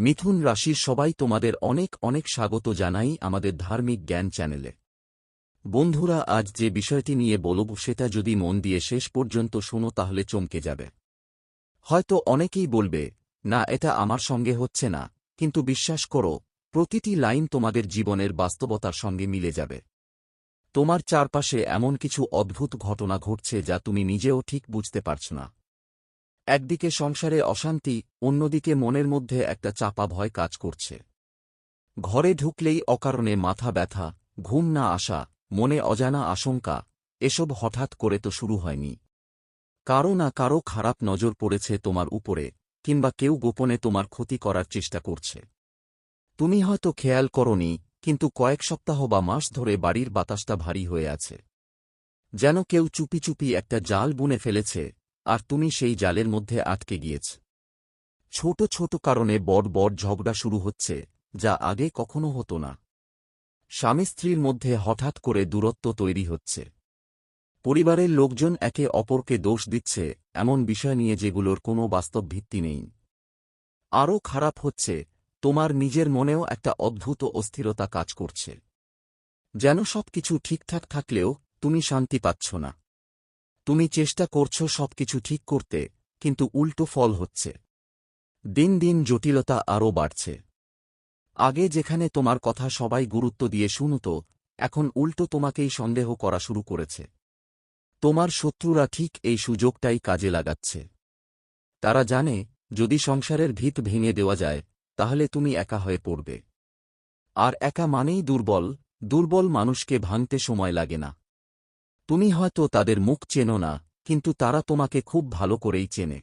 মিথুন রাশির সবাই তোমাদের অনেক অনেক স্বাগত জানাই আমাদের ধার্মিক জ্ঞান চ্যানেলে। বন্ধুরা, আজ যে বিষয়টি নিয়ে বলব সেটা যদি মন দিয়ে শেষ পর্যন্ত শোনো তাহলে চমকে যাবে। হয়তো অনেকেই বলবে, না, এটা আমার সঙ্গে হচ্ছে না। কিন্তু বিশ্বাস করো, প্রতিটি লাইন তোমাদের জীবনের বাস্তবতার সঙ্গে মিলে যাবে। তোমার চারপাশে এমন কিছু অদ্ভুত ঘটনা ঘটছে যা তুমি নিজেও ঠিক বুঝতে পারছ না। একদিকে সংসারে অশান্তি, অন্যদিকে মনের মধ্যে একটা চাপা ভয় কাজ করছে। ঘরে ঢুকলেই অকারণে মাথা ব্যথা, ঘুম না আসা, মনে অজানা আশঙ্কা, এসব হঠাৎ করে তো শুরু হয়নি। কারও না কারও খারাপ নজর পড়েছে তোমার উপরে, কিংবা কেউ গোপনে তোমার ক্ষতি করার চেষ্টা করছে। তুমি হয়তো খেয়াল করনি, কিন্তু কয়েক সপ্তাহ বা মাস ধরে বাড়ির বাতাসটা ভারী হয়ে আছে। যেন কেউ চুপি চুপি একটা জাল বুনে ফেলেছে আর তুমি সেই জালের মধ্যে আটকে গিয়েছ। ছোট ছোট কারণে বড় বড় ঝগড়া শুরু হচ্ছে, যা আগে কখনো হতো না। স্বামী স্ত্রীর মধ্যে হঠাৎ করে দূরত্ব তৈরি হচ্ছে। পরিবারের লোকজন একে অপরকে দোষ দিচ্ছে, এমন বিষয় নিয়ে যেগুলোর কোনো বাস্তব ভিত্তি নেই। আরও খারাপ হচ্ছে, তোমার নিজের মনেও একটা অদ্ভুত অস্থিরতা কাজ করছে। যেন সবকিছু ঠিকঠাক থাকলেও তুমি শান্তি পাচ্ছ না। তুমি চেষ্টা করছ সবকিছু ঠিক করতে, কিন্তু উল্টো ফল হচ্ছে। দিন দিন জটিলতা আরও বাড়ছে। আগে যেখানে তোমার কথা সবাই গুরুত্ব দিয়ে শুনত এখন উল্টো তোমাকেই সন্দেহ করা শুরু করেছে। তোমার শত্রুরা ঠিক এই সুযোগটাই কাজে লাগাচ্ছে। তারা জানে, যদি সংসারের ভিত ভেঙে দেওয়া যায়, তাহলে তুমি একা হয়ে পড়বে। আর একা মানেই দুর্বল দুর্বল মানুষকে ভাঙতে সময় লাগে না। তুমি হয়তো তাদের মুখ চেনো না, কিন্তু তারা তোমাকে খুব ভালো করেই চেনে।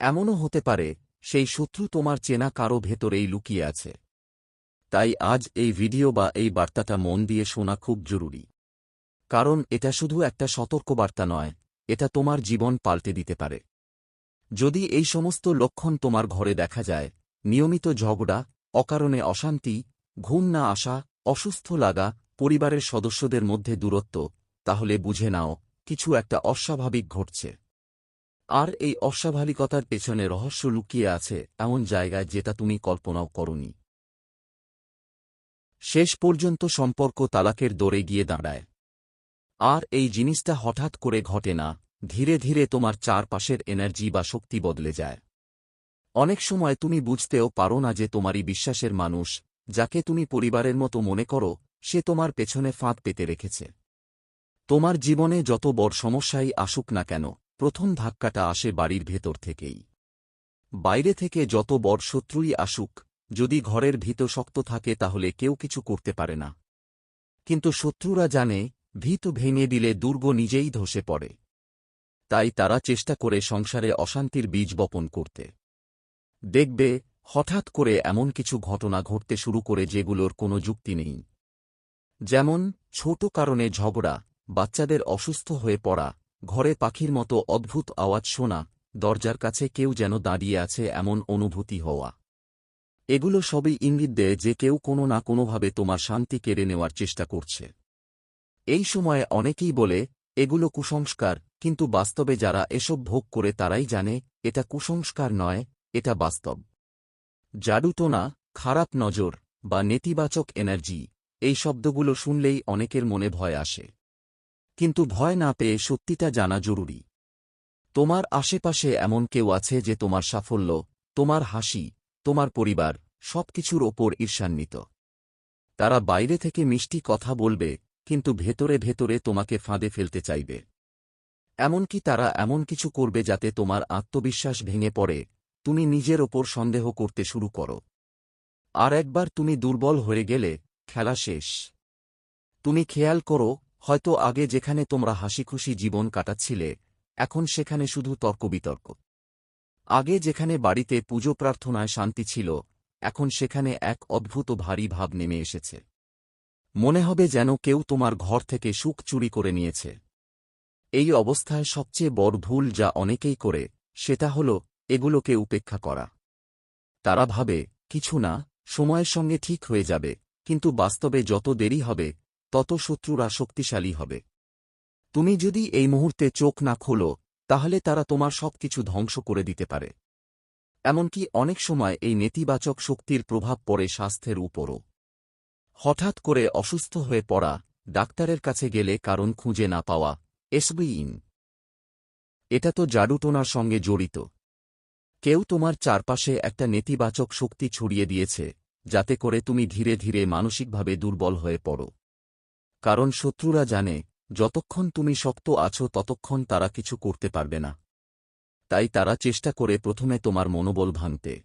এমনও হতে পারে, সেই শত্রু তোমার চেনা কারও ভেতরেই লুকিয়ে আছে। তাই আজ এই ভিডিও বা এই বার্তাটা মন দিয়ে শোনা খুব জরুরি। কারণ এটা শুধু একটা সতর্কবার্তা নয়, এটা তোমার জীবন পাল্টে দিতে পারে। যদি এই সমস্ত লক্ষণ তোমার ঘরে দেখা যায়, নিয়মিত ঝগড়া, অকারণে অশান্তি, ঘুম না আসা, অসুস্থ লাগা, পরিবারের সদস্যদের মধ্যে দূরত্ব তাহলে বুঝে নাও, কিছু একটা অস্বাভাবিক ঘটছে। আর এই অস্বাভাবিকতার পেছনে রহস্য লুকিয়ে আছে এমন জায়গায় যেটা তুমি কল্পনাও করনি। শেষ পর্যন্ত সম্পর্ক তালাকের দৌড়ে গিয়ে দাঁড়ায়। আর এই জিনিসটা হঠাৎ করে ঘটে না, ধীরে ধীরে তোমার চারপাশের এনার্জি বা শক্তি বদলে যায়। অনেক সময় তুমি বুঝতেও পারো না যে তোমারই বিশ্বাসের মানুষ, যাকে তুমি পরিবারের মতো মনে করো, সে তোমার পেছনে ফাঁদ পেতে রেখেছে। তোমার জীবনে যত বড় সমস্যাই আসুক না কেন, প্রথম ধাক্কাটা আসে বাড়ির ভেতর থেকেই। বাইরে থেকে যত বড় শত্রুই আসুক, যদি ঘরের ভিত শক্ত থাকে তাহলে কেউ কিছু করতে পারে না। কিন্তু শত্রুরা জানে, ভীত ভেঙে দিলে দুর্গ নিজেই ধসে পড়ে। তাই তারা চেষ্টা করে সংসারে অশান্তির বীজ বপন করতে। দেখবে, হঠাৎ করে এমন কিছু ঘটনা ঘটতে শুরু করে যেগুলোর কোনো যুক্তি নেই। যেমন, ছোট কারণে ঝগড়া বাচ্চাদের অসুস্থ হয়ে পড়া, ঘরে পাখির মতো অদ্ভুত আওয়াজ শোনা, দরজার কাছে কেউ যেন দাঁড়িয়ে আছে এমন অনুভূতি হওয়া। এগুলো সবই ইঙ্গিত দেয় যে কেউ কোনো না কোনোভাবে তোমার শান্তি কেড়ে নেওয়ার চেষ্টা করছে। এই সময়ে অনেকেই বলে, এগুলো কুসংস্কার। কিন্তু বাস্তবে যারা এসব ভোগ করে তারাই জানে, এটা কুসংস্কার নয়, এটা বাস্তব। জাদুটোনা খারাপ নজর বা নেতিবাচক এনার্জি, এই শব্দগুলো শুনলেই অনেকের মনে ভয় আসে। কিন্তু ভয় না পেয়ে সত্যিটা জানা জরুরি। তোমার আশেপাশে এমন কেউ আছে যে তোমার সাফল্য, তোমার হাসি, তোমার পরিবার, সবকিছুর ওপর ঈর্ষান্বিত। তারা বাইরে থেকে মিষ্টি কথা বলবে, কিন্তু ভেতরে ভেতরে তোমাকে ফাঁদে ফেলতে চাইবে। এমনকি তারা এমন কিছু করবে যাতে তোমার আত্মবিশ্বাস ভেঙে পড়ে, তুমি নিজের ওপর সন্দেহ করতে শুরু করো। আর একবার তুমি দুর্বল হয়ে গেলে, খেলা শেষ। তুমি খেয়াল করো হয়তো আগে যেখানে তোমরা হাসিখুশি জীবন কাটাচ্ছিলে, এখন সেখানে শুধু তর্কবিতর্ক। আগে যেখানে বাড়িতে পুজো প্রার্থনায় শান্তি ছিল, এখন সেখানে এক অদ্ভুত ভারী ভাব নেমে এসেছে। মনে হবে যেন কেউ তোমার ঘর থেকে সুখ চুরি করে নিয়েছে। এই অবস্থায় সবচেয়ে বড় ভুল যা অনেকেই করে, সেটা হল এগুলোকে উপেক্ষা করা। তারা ভাবে, কিছু না, সময়ের সঙ্গে ঠিক হয়ে যাবে, কিন্তু বাস্তবে যত দেরি হবে তত শত্রুরা শক্তিশালী হবে। তুমি যদি এই মুহূর্তে চোখ না খোলো, তাহলে তারা তোমার সবকিছু ধ্বংস করে দিতে পারে। এমনকি অনেক সময় এই নেতিবাচক শক্তির প্রভাব পড়ে স্বাস্থ্যের উপরও। হঠাৎ করে অসুস্থ হয়ে পড়া, ডাক্তারের কাছে গেলে কারণ খুঁজে না পাওয়া, এসবিইন। এটা তো জাদুটোনার সঙ্গে জড়িত। কেউ তোমার চারপাশে একটা নেতিবাচক শক্তি ছড়িয়ে দিয়েছে, যাতে করে তুমি ধীরে ধীরে মানসিকভাবে দুর্বল হয়ে পড়ো। কারণ শত্রুরা জানে, যতক্ষণ তুমি শক্ত আছো ততক্ষণ তারা কিছু করতে পারবে না। তাই তারা চেষ্টা করে প্রথমে তোমার মনোবল ভাঙতে।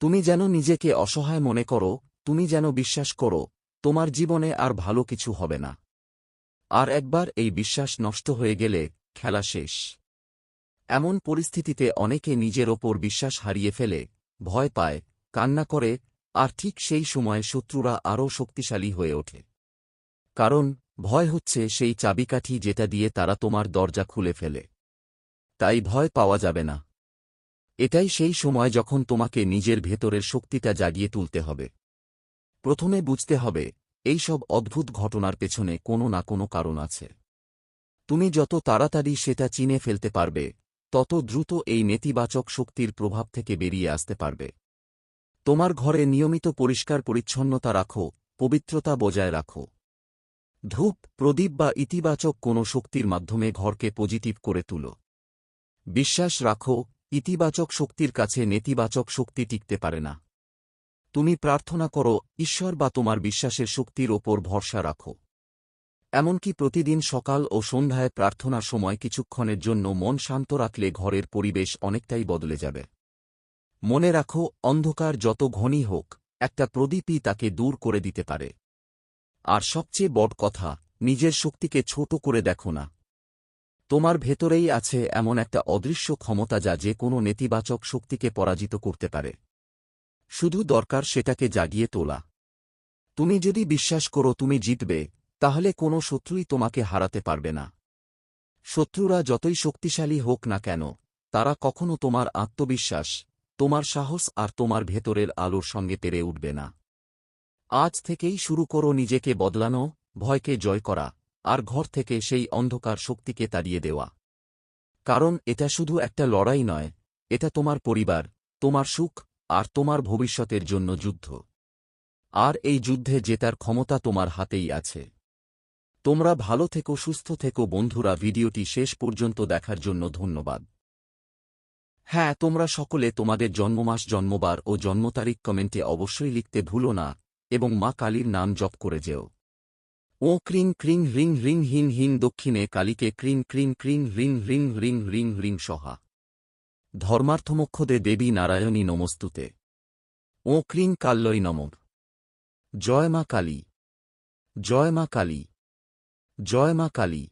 তুমি যেন নিজেকে অসহায় মনে করো, তুমি যেন বিশ্বাস করো, তোমার জীবনে আর ভালো কিছু হবে না। আর একবার এই বিশ্বাস নষ্ট হয়ে গেলে খেলা শেষ। এমন পরিস্থিতিতে অনেকে নিজের ওপর বিশ্বাস হারিয়ে ফেলে, ভয় পায়, কান্না করে, আর ঠিক সেই সময় শত্রুরা আরও শক্তিশালী হয়ে ওঠে। কারণ, ভয় হচ্ছে সেই চাবিকাঠি যেটা দিয়ে তারা তোমার দরজা খুলে ফেলে। তাই ভয় পাওয়া যাবে না। এটাই সেই সময় যখন তোমাকে নিজের ভেতরের শক্তিটা জাগিয়ে তুলতে হবে। প্রথমে বুঝতে হবে, এই সব অদ্ভুত ঘটনার পেছনে কোনো না কোনো কারণ আছে। তুমি যত তাড়াতাড়ি সেটা চিনে ফেলতে পারবে, তত দ্রুত এই নেতিবাচক শক্তির প্রভাব থেকে বেরিয়ে আসতে পারবে। তোমার ঘরে নিয়মিত পরিষ্কার পরিচ্ছন্নতা রাখো, পবিত্রতা বজায় রাখো। ধূপ, প্রদীপ বা ইতিবাচক কোনো শক্তির মাধ্যমে ঘরকে পজিটিভ করে তুলো। বিশ্বাস রাখো, ইতিবাচক শক্তির কাছে নেতিবাচক শক্তি টিকতে পারে না। তুমি প্রার্থনা করো, ঈশ্বর বা তোমার বিশ্বাসের শক্তির ওপর ভরসা রাখো। এমনকি প্রতিদিন সকাল ও সন্ধ্যায় প্রার্থনার সময় কিছুক্ষণের জন্য মন শান্ত রাখলে ঘরের পরিবেশ অনেকটাই বদলে যাবে। মনে রাখো, অন্ধকার যত ঘনই হোক, একটা প্রদীপই তাকে দূর করে দিতে পারে। আর সবচেয়ে বড় কথা, নিজের শক্তিকে ছোট করে দেখো না। তোমার ভেতরেই আছে এমন একটা অদৃশ্য ক্ষমতা যা যে কোনো নেতিবাচক শক্তিকে পরাজিত করতে পারে। শুধু দরকার সেটাকে জাগিয়ে তোলা। তুমি যদি বিশ্বাস করো তুমি জিতবে, তাহলে কোনো শত্রুই তোমাকে হারাতে পারবে না। শত্রুরা যতই শক্তিশালী হোক না কেন, তারা কখনো তোমার আত্মবিশ্বাস, তোমার সাহস আর তোমার ভেতরের আলোর সঙ্গে পেরে উঠবে না। আজ থেকেই শুরু করো নিজেকে বদলানো, ভয়কে জয় করা, আর ঘর থেকে সেই অন্ধকার শক্তিকে তাড়িয়ে দেওয়া। কারণ এটা শুধু একটা লড়াই নয়, এটা তোমার পরিবার, তোমার সুখ, আর তোমার ভবিষ্যতের জন্য যুদ্ধ। আর এই যুদ্ধে জেতার ক্ষমতা তোমার হাতেই আছে। তোমরা ভালো থেকো, সুস্থ থেকো বন্ধুরা, ভিডিওটি শেষ পর্যন্ত দেখার জন্য ধন্যবাদ। হ্যাঁ তোমরা সকলে তোমাদের জন্মমাস, জন্মবার ও জন্মতারিখ কমেন্টে অবশ্যই লিখতে ভুলো না। এবং মা কালীর নাম জপ করে যেও। ও ক্রিং ক্রিং রিং রিং হিন হিন দক্ষিণে কালীকে ক্রিং ক্রিং ক্রিং ring ring ring ring ring সহা। ধর্মার্থমক্ষদে দেবী নারায়ণী নমস্তুতে। ও ক্রিং কাল্লই নমঃ। জয় মা কালী। জয় মা কালী। জয় মা কালী।